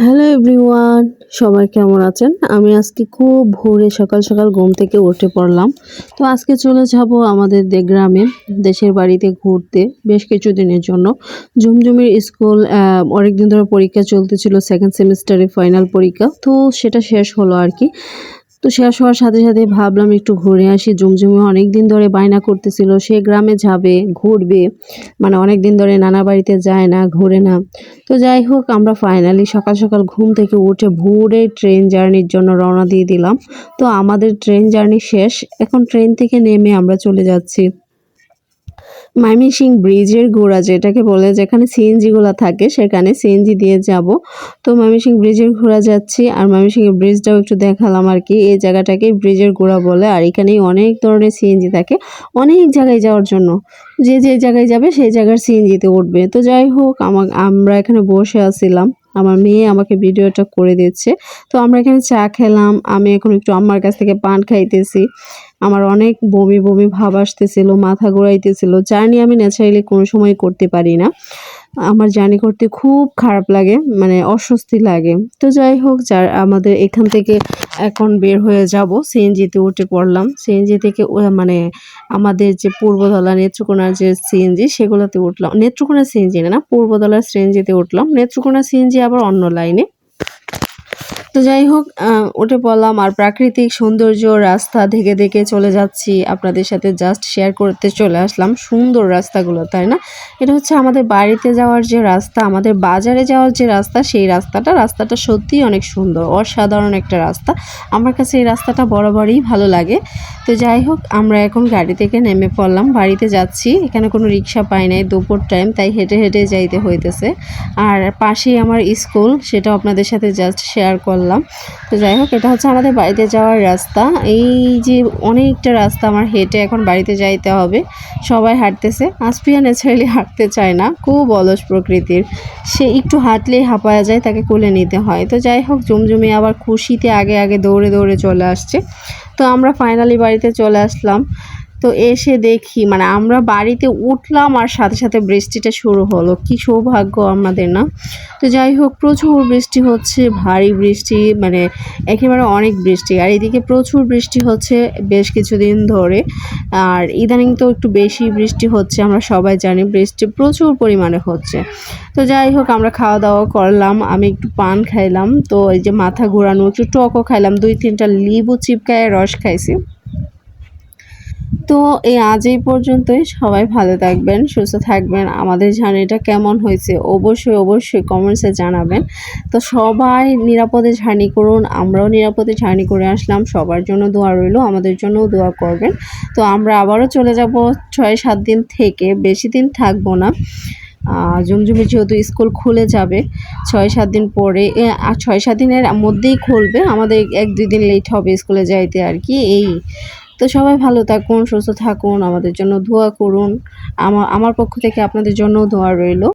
Hello everyone, সবাই কেমন আছেন? আমি আজকে খুব ভোরে সকাল সকাল ঘুম থেকে উঠে পড়লাম। তো আজকে চলে যাব আমাদের দে- গ্রামে, দেশের বাড়িতে ঘুরতে বেশ কিছু দিনের জন্য। ঝুমঝুমির স্কুল অনেক দিন ধরে পরীক্ষা চলতেছিল সেকেন্ড সেমিস্টারে ফাইনাল পরীক্ষা। তো সেটা শেষ হলো আর কি। তো শেষ হওয়ার সাথে সাথে ভাবলাম একটু ঘুরে আসি। জমজমে অনেক দিন ধরে বায়না করতেছিল, সে গ্রামে যাবে, ঘুরবে। মানে অনেক দিন ধরে নানা বাড়িতে যায় না, ঘুরে না। তো যাই হোক, আমরা ফাইনালি সকাল সকাল ঘুম থেকে উঠে ভোরে ট্রেন জার্নির জন্য রওনা দিয়ে দিলাম। তো আমাদের ট্রেন জার্নি শেষ, এখন ট্রেন থেকে নেমে আমরা চলে যাচ্ছি। ময়মনসিং ব্রিজের ঘোড়া যেটাকে বলে, যেখানে সিএনজিগুলো থাকে, সেখানে সিএনজি দিয়ে যাব। তো ময়মনসিং ব্রিজের ঘোড়া যাচ্ছি, আর ময়মনসিং ব্রিজটাও একটু দেখালাম আর কি। এই জায়গাটাকে ব্রিজের ঘোড়া বলে, আর এখানেই অনেক ধরনের সিএনজি থাকে, অনেক জায়গায় যাওয়ার জন্য। যে যে জায়গায় যাবে, সেই জায়গার সিএনজিতে উঠবে। তো যাই হোক, আমা আমরা এখানে বসে আছিলাম। আমার মেয়ে আমাকে ভিডিওটা করে দিচ্ছে তো আমরা এখানে চা খেলাম, আমি এখন একটু আম্মার কাছ থেকে পান খাইতেছি। আমার অনেক বমি বমি ভাব আসতেছিল, মাথা ঘোরাইতেছিল। জার্নি আমি ন্যাচারালি কোনো সময় করতে পারি না। আমার জার্নি করতে খুব খারাপ লাগে মানে অস্বস্তি লাগে। তো যাই হোক, যার আমাদের এখান থেকে এখন বের হয়ে যাব। সিএনজিতে উঠে পড়লাম। সিএনজি থেকে মানে আমাদের যে পূর্বদলা নেত্রকোনার যে সিএনজি, সেগুলোতে উঠলাম। নেত্রকোনা সিএনজি না পূর্বদলার সিএনজিতে উঠলাম। নেত্রকোনা সিএনজি আবার অন্য লাইনে। তো যাই হোক আহ, বললাম আর প্রাকৃতিক সৌন্দর্য রাস্তা দেখে দেখে চলে যাচ্ছি। আপনাদের সাথে জাস্ট শেয়ার করতে চলে আসলাম। সুন্দর রাস্তাগুলো তাই না? এটা হচ্ছে আমাদের বাড়িতে যাওয়ার যে রাস্তা আমাদের বাজারে যাওয়ার যে রাস্তা সেই রাস্তাটা। রাস্তাটা সত্যিই অনেক সুন্দর অসাধারণ একটা রাস্তা। আমার কাছে এই রাস্তাটা বরাবরই ভালো লাগে। তো যাই হোক আমরা এখন গাড়ি থেকে নেমে পড়লাম। বাড়িতে যাচ্ছি। এখানে কোনো রিক্সা পাই নাই দুপুর টাইম তাই হেঁটে হেঁটে যাইতে হইতেছে। আর পাশেই আমার স্কুল সেটাও আপনাদের সাথে জাস্ট শেয়ার করলাম। তো যাই হোক, এটা হচ্ছে আমাদের বাড়িতে যাওয়ার রাস্তা। এই যে অনেকটা রাস্তা আমার হেঁটে এখন বাড়িতে যাইতে হবে। সবাই হাঁটতেছে। আসপিয়া ন্যাচারালি হাঁটতে চায় না। খুব অলস প্রকৃতির। সে একটু হাঁটলেই হাঁপায়া যায়, তাকে কোলে নিতে হয়। তো যাই হোক জমজমে আবার খুশিতে আগে আগে দৌড়ে দৌড়ে চলে আসছে। তো আমরা ফাইনালি বাড়িতে চলে আসলাম। তো এসে দেখি মানে আমরা বাড়িতে উঠলাম আর সাথে সাথে বৃষ্টিটা শুরু হলো। কি সৌভাগ্য আমাদের, না? তো যাই হোক, প্রচুর বৃষ্টি হচ্ছে, ভারী বৃষ্টি মানে একেবারে অনেক বৃষ্টি। আর এদিকে প্রচুর বৃষ্টি হচ্ছে বেশ কিছুদিন ধরে। আর ইদানিং তো একটু বেশি বৃষ্টি হচ্ছে, আমরা সবাই জানি বৃষ্টি প্রচুর পরিমাণে হচ্ছে। তো যাই হোক, আমরা খাওয়া দাওয়া করলাম, আমি একটু পান খাইলাম। তো এই যে মাথা ঘোরানো, একটু টকও খাইলাম, দুই তিনটা লিবু চিপকায় রস খাইছি। তো এই আজ এই পর্যন্তই। সবাই ভালো থাকবেন, সুস্থ থাকবেন। আমাদের জার্নিটা কেমন হয়েছে অবশ্যই অবশ্যই কমেন্টসে জানাবেন। তো সবাই নিরাপদে জার্নি করুন, আমরাও নিরাপদে জার্নি করে আসলাম। সবার জন্য দোয়া রইল, আমাদের জন্যও দোয়া করবেন। তো আমরা আবারও চলে যাব ছয় সাত দিন থেকে, বেশি দিন থাকব না। জমজমি যেহেতু স্কুল খুলে যাবে, ছয় সাত দিন পরে আর ছয় সাত দিনের মধ্যেই খুলবে। আমাদের এক দুই দিন লেট হবে স্কুলে যাইতে আর কি, এই তো সবাই ভালো থাকুন, সুস্থ থাকুন, আমাদের জন্য দোয়া করুন। আমার আমার পক্ষ থেকে আপনাদের জন্য দোয়া রইল।